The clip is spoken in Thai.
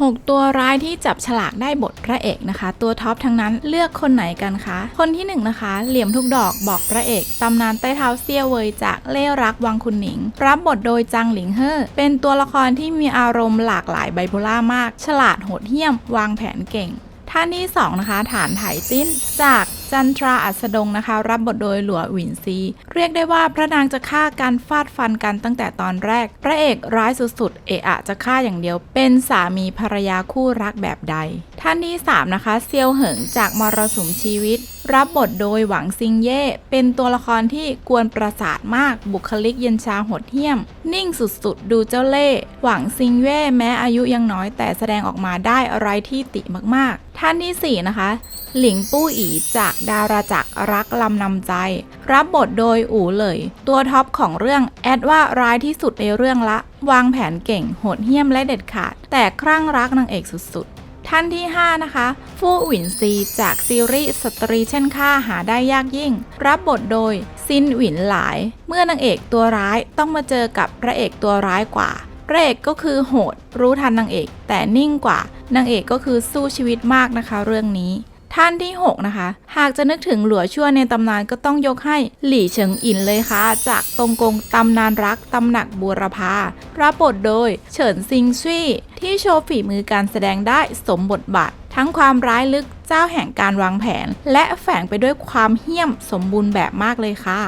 6 ตัวร้ายที่จับฉลากได้บทพระเอกนะคะ ตัวท็อปทั้งนั้นเลือกคนไหนกันคะ คนที่1นะคะเหลี่ยมทุกดอกบอกพระเอกตำนานใต้เท้าเซี่ยวเวยจากเล่รักวังคุณหนิง รับบทโดยจังหลิงเฮ่อเป็นตัวละครที่มีอารมณ์หลากหลายไบโพล่ามาก ฉลาดโหดเหี้ยม วางแผนเก่ง ท่านที่ 2 นะคะ ฐานไถติ้น จากจันทราอัสดงนะคะ รับบทโดยหลัวหวินซี เรียกได้ว่าพระนางจะฆ่ากันฟาดฟันกันตั้งแต่ตอนแรก พระเอกร้ายสุดๆ เอะอะจะฆ่าอย่างเดียว เป็นสามีภรรยาคู่รักแบบใด ท่านที่ 3 นะคะเซียวเหิงจากมรสุมชีวิต รับบทโดยหวังซิงเย่ เป็นตัวละครที่กวนประสาทมากบุคลิกเย็นชาโหดเหี้ยม นิ่งสุดๆ ดูเจ้าเล่ห์หวังซิงเย่แม้อายุยังน้อยแต่แสดงออกมาได้อะไรที่ติมากๆ ท่านทีสี่4 นะคะ หลิงปู้อีจากดาราจักรรักลำนำใจ รับบทโดยอู่เลย ตัวท็อปของเรื่องแอดว่าร้ายที่สุดในเรื่องละ วางแผนเก่งโหดเหี้ยมและเด็ดขาด แต่ครั่งรักนางเอกสุดๆ ท่านที่ 5 นะคะ ฟู่หวินซี จากซีรีส์สตรีเช่นข้าหาได้ยากยิ่ง รับบทโดยซินหวินหลาย เมื่อนางเอกตัวร้ายต้องมาเจอกับพระเอกตัวร้ายกว่า พระเอกก็คือโหด รู้ทันนางเอก แต่นิ่งกว่านางเอกก็คือสู้ชีวิตมากนะคะ เรื่องนี้ ท่านที่ 6 นะคะ หากจะนึกถึงหลัวชั่วในตำนานก็ต้องยกให้หลี่เฉิงอินเลยค่ะ จากตรงกงตำนานรักตำหนักบูรพารับบทโดยเฉินซิงซี่ที่โชว์ฝีมือการแสดงได้สมบทบาททั้งความร้ายลึกเจ้าแห่งการวางแผน และแฝงไปด้วยความเหี้ยมสมบูรณ์แบบมากเลยค่ะ